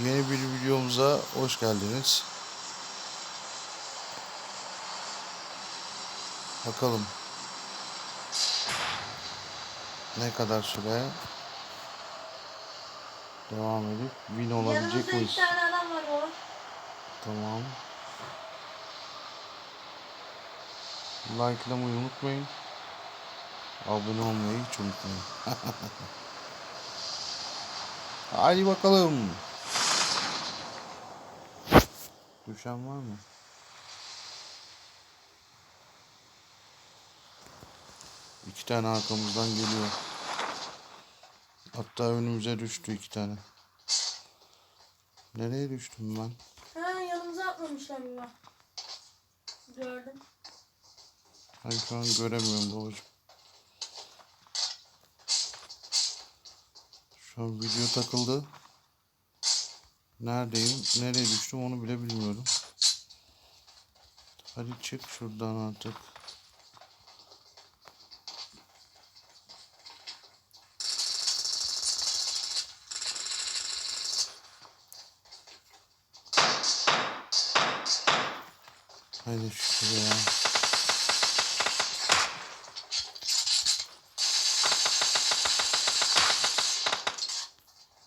Yeni bir videomuza hoş geldiniz. Bakalım ne kadar süre devam edip win olabilecek Yanımızda miyiz? iki tane adam var baba. Tamam. Like'lamayı unutmayın. Abone olmayı hiç unutmayın. Hadi bakalım. Düşen var mı? İki tane arkamızdan geliyor. Hatta önümüze düştü iki tane. Nereye düştüm ben? Ha yanımıza atmamışlar baba. Gördüm. Ben şu an göremiyorum babacığım. Şu an video takıldı. Neredeyim? Nereye düştüm onu bile bilmiyorum. Hadi çık şuradan artık. Hadi şuraya.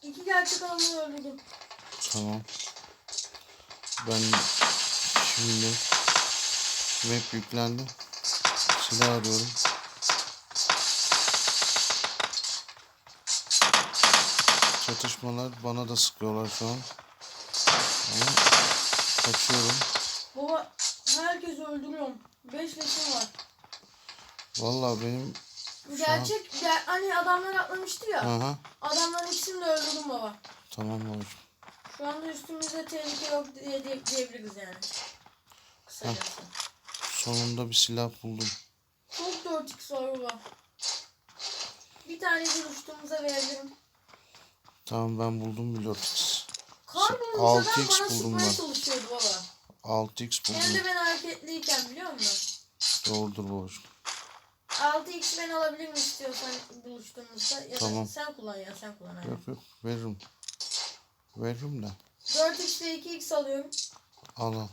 İki gerçek adamı öldürdüm. Tamam. Ben şimdi map yüklendi. Silah arıyorum. Çatışmalar bana da sıkıyorlar şu an. Ama kaçıyorum. Baba herkesi öldürüyorum. Beş leşim var. Vallahi benim Gerçek ger- hani adamlar atlamıştı ya. aha Adamların ikisini de öldürdüm baba. tamam babacığım. Şu anda üstümüzde tehlike yok diye, diye diyebiliriz yani. Kısacası. Sonunda bir silah buldum. Çok 4x var baba. Bir tane de üstümüze verebilirim. Tamam ben buldum bir Lotus. Kar Altı bulmuş adam X bana buldum sıkmaya ben. çalışıyordu baba. 6x Hem buldum. de ben hareketliyken biliyor musun? Doğrudur babacığım. 6x ben alabilir mi istiyorsan buluştuğumuzda ya Tamam. sen kullan ya sen kullan. Yok yok veririm. Veririm de. 4x ve 2x alıyorum. Al al.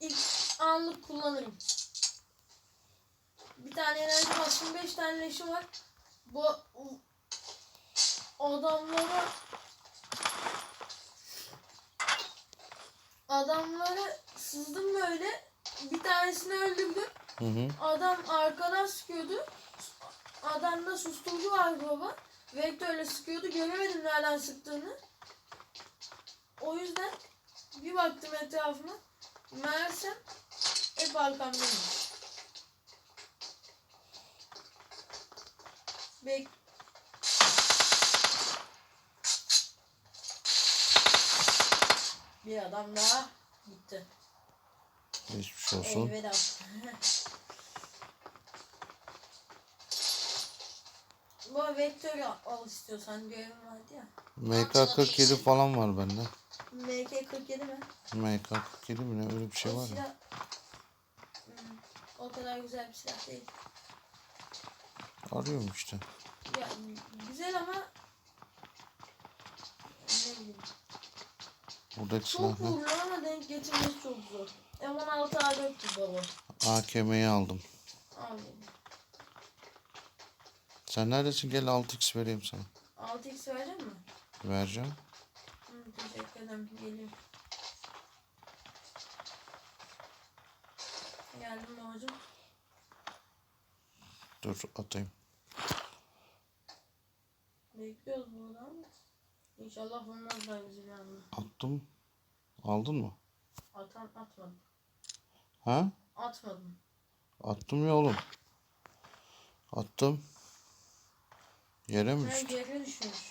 İlk anlık kullanırım. Bir tane enerji bastım 5 tane leşi var. Bu adamlara adamlara sızdım böyle. Bir tanesini öldürdüm. Hı hı. Adam arkadan sıkıyordu. Adamda susturucu vardı baba. Vektörle sıkıyordu. Göremedim nereden sıktığını. O yüzden bir baktım etrafıma. Meğersem hep arkamdaymış. Bek bir adam daha gitti. Geçmiş olsun. Elveda. Bu vektörü al istiyorsan görevim vardı ya. MK47 falan var bende. MK47 mi? MK47 mi ne öyle bir şey o var ya. silah... Hmm, o kadar güzel bir silah değil. Arıyorum işte. Ya güzel ama ne bileyim. Buradaki Çok silah ne? vurur ama denk getirmesi çok zor. M16 A4 gibi baba. AKM'yi aldım. Abi. Sen neredesin? Gel 6x vereyim sana. 6x verecek mi? Vereceğim. Teşekkür ederim. Geliyorum. Geldim babacım. Dur atayım. Bekliyoruz burada ama. İnşallah vurmazlar bizi bir anda. Attım. Aldın mı? Atan atmadım. Ha? Atmadım. Attım ya oğlum. Attım. Yere mi düştü? geri düşmüş.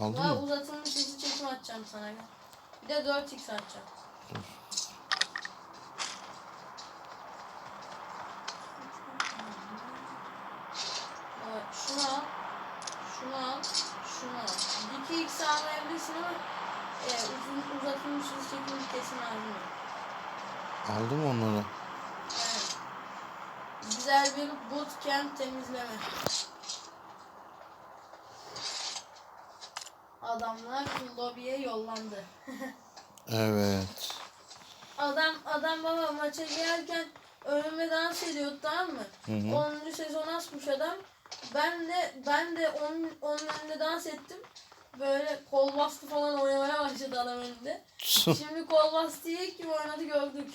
Aldın Daha mı? uzatılmış hızlı çekim atacağım sana. Bir de 4x atacağım. Evet, şunu al. Şunu al. Şunu al. 2x almayabilirsin ama e, uzun, uzatılmış hızlı çekim kesin lazım. Aldım onları. Evet. Güzel bir bootcamp temizleme. Adamlar lobiye yollandı. Evet. Adam adam baba maça girerken önüme dans ediyordu tamam mı? Hı hı. 10. sezon açmış adam. Ben de ben de onun, onun önünde dans ettim. Böyle kol bastı falan oynamaya başladı adam önünde. Şimdi kol bastı diye kim oynadı gördük.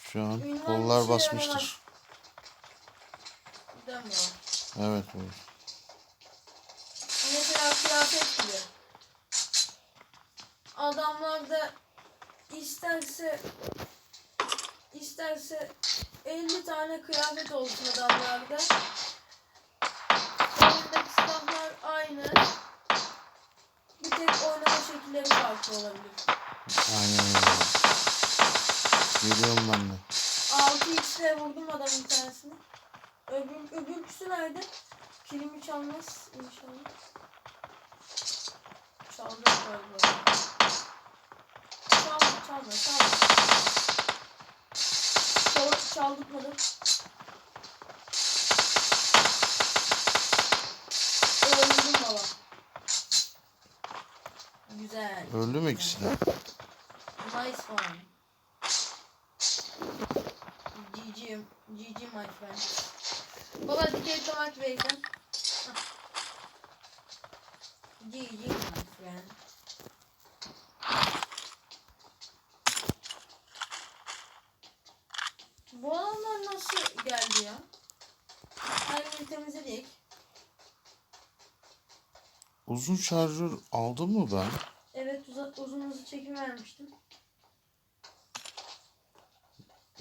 Şu an Ünvan kollar işe basmıştır. Demiyor. Evet bu. Mesela kıyafet gibi. Adamlar da isterse isterse 50 tane kıyafet olsun adamlarda. Elindeki silahlar aynı. Bir tek oynama şekilleri farklı olabilir. Aynen öyle. Geliyorum ben de. 6x'le vurdum adamın tanesini. Öbür, öbürküsü nerede? Kilimi çalmaz inşallah. Çalacak galiba. Çalma çalma çalma. Çal, çaldırtmadım. Öldüm baba. Güzel. Öldü mü ikisi de? Nice one. GG, GG my friend. Baba dikey tomat versen. GG my friend. Bu adamlar nasıl geldi ya? Yeri temizledik. Uzun şarjör aldım mı ben? Evet uzat, uzun hızlı çekim vermiştim.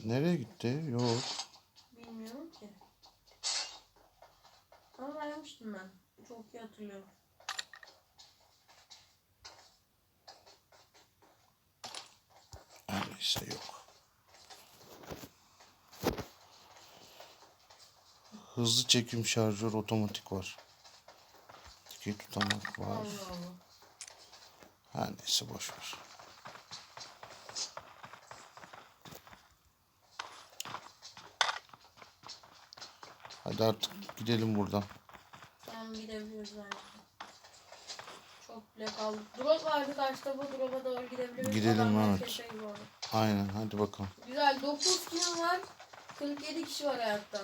Nereye gitti? Yok. Bilmiyorum ki. Vermiştim ben. Çok iyi hatırlıyorum. Her neyse yok. Hızlı çekim şarjör otomatik var. Dikey tutamak var. Allah Allah. Her neyse boş ver. Hadi artık gidelim buradan. Tamam gidebiliyoruz bence. Kaldık. Drop vardı karşıda bu drop'a doğru gidebiliriz. Gidelim, arada. Aynen hadi bakalım. Güzel 9 kill var. 47 kişi var hayatta.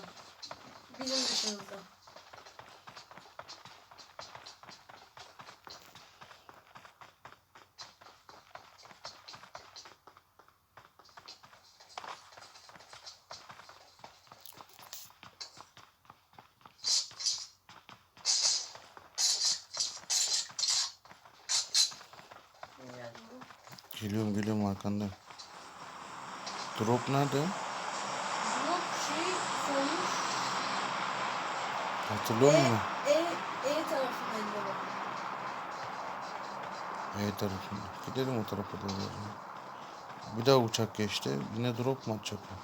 Bizim dışımızda. Geliyorum geliyorum arkandayım. Drop nerede? Drop şey solmuş. Hatırlıyor E, musun? E, E tarafındaydı baba. E tarafında. Gidelim o tarafa doğru. Bir daha uçak geçti. Yine drop mu atacak bak.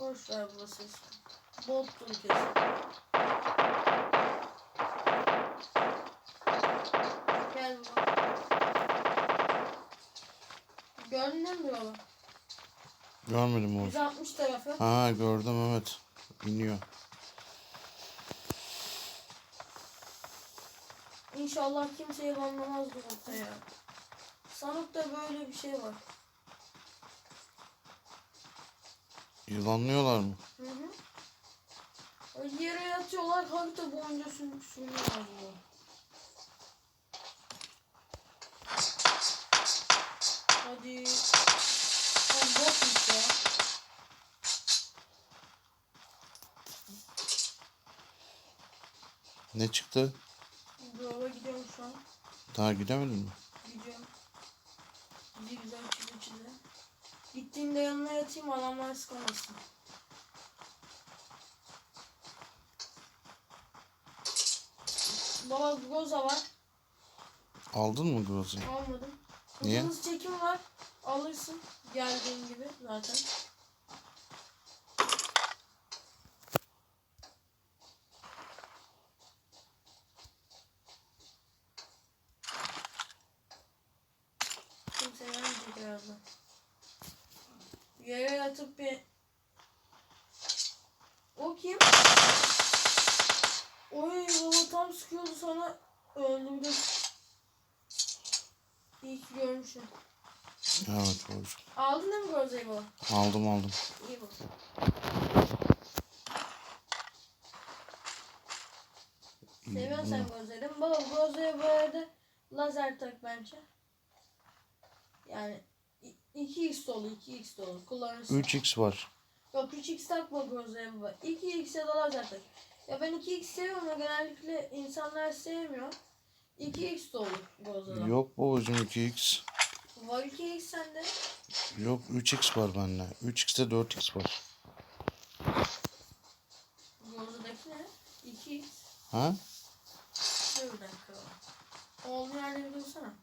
Boş ver burası. Bottur kesin. Gel baba. Gördün mü baba? Görmedim oğlum. 160 tarafı. Ha gördüm evet. İniyor. İnşallah kimseye banlamaz bu ya. Sanıkta böyle bir şey var. Yılanlıyorlar mı? Hı hı. Yere yatıyorlar harita boyunca sürüp sürüyorlar bu. Hadi. Ne çıktı? Brava gidiyorum şu an. Daha gidemedin mi? Gidiyorum. Bir güzel çize çize. Gittiğinde yanına yatayım adamlar sıkamasın. Baba Groza var. Aldın mı Groza'yı? Almadım. Niye? Hızlı çekim var. Alırsın. Geldiğin gibi zaten. Kimse vermeyecek herhalde. Yere yatıp bir... O kim? Oy baba tam sıkıyordu sana. Öldürdüm. İyi ki görmüşüm. Evet babacığım. Aldın değil mi baba? Aldım aldım. İyi bak. Seviyorsun sen Groze'yi değil mi? Baba Groze'ye bu arada lazer tak bence. Yani i- 2x dolu 2x dolu kullanırsın. 3x var. Yok 3x takma Groze'ye baba. 2x'e de lazer tak. Ya ben 2x seviyorum ama genellikle insanlar sevmiyor. 2x dolu Groze'de. Yok babacığım 2x. Var 2x sende. Yok 3x var bende. 3x'te 4x var. Groze'daki ne? 2x. Ha? Dur bir dakika. Olduğu yerleri dursana.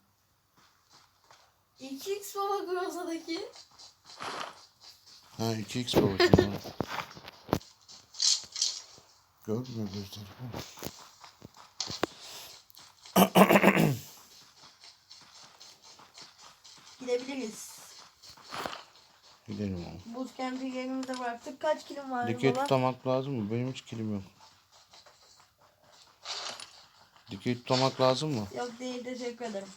2x baba Groza'daki. Ha 2x babacığım. doğru. Görmüyor gözleri. Gidebiliriz. Gidelim oğlum. Bootcamp'i yerimizde bıraktık. Kaç kilim var Dikey baba? tutamak lazım mı? Benim hiç kilim yok. Dikey tutamak lazım mı? Yok değil teşekkür ederim.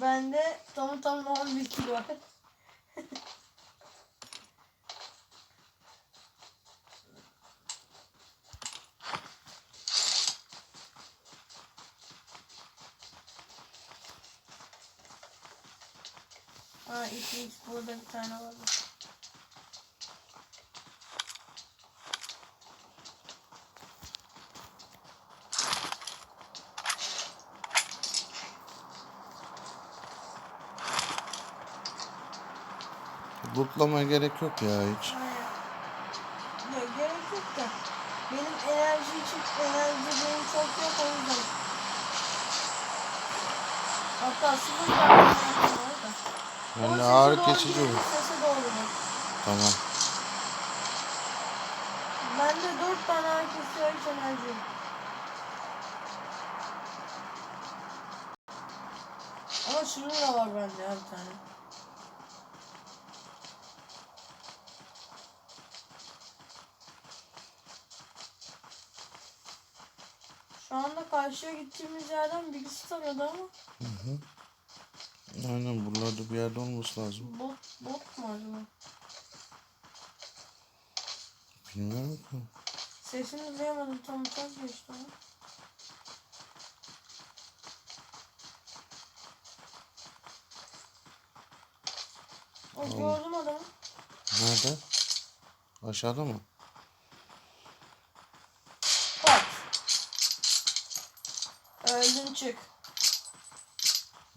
Bende tamı tamına 11 kilo var. Ha 2x burada bir tane var. Lootlamaya gerek yok ya hiç. Aynen. Yok gerek yok da. Benim enerji için enerji benim çok yok o yüzden. Hatta sıfır tane enerjim var da. Ben Ama de sese ağrı gidelim, olur. Tamam. Bende dört tane ağrı enerji yok. Ama şunun da var bende ya bir tane. Şu anda karşıya gittiğimiz yerden birisi tarıyordu ama Aynen buralarda bir yerde olması lazım. bot, bot mu acaba? Bilmiyorum ki. Sesini duyamadım tam uçak geçti ama. O gördüm adamı. Nerede? Aşağıda mı? Bak. Öldün çık.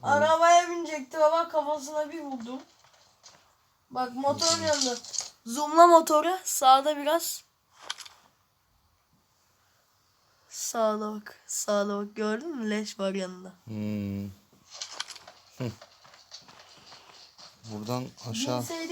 Arabaya binecekti baba kafasına bir vurdum. Bak motorun yanında. Zoomla motoru sağda biraz. Sağda bak. Sağda bak gördün mü? Leş var yanında. Hmm. Buradan aşağı. Binseydi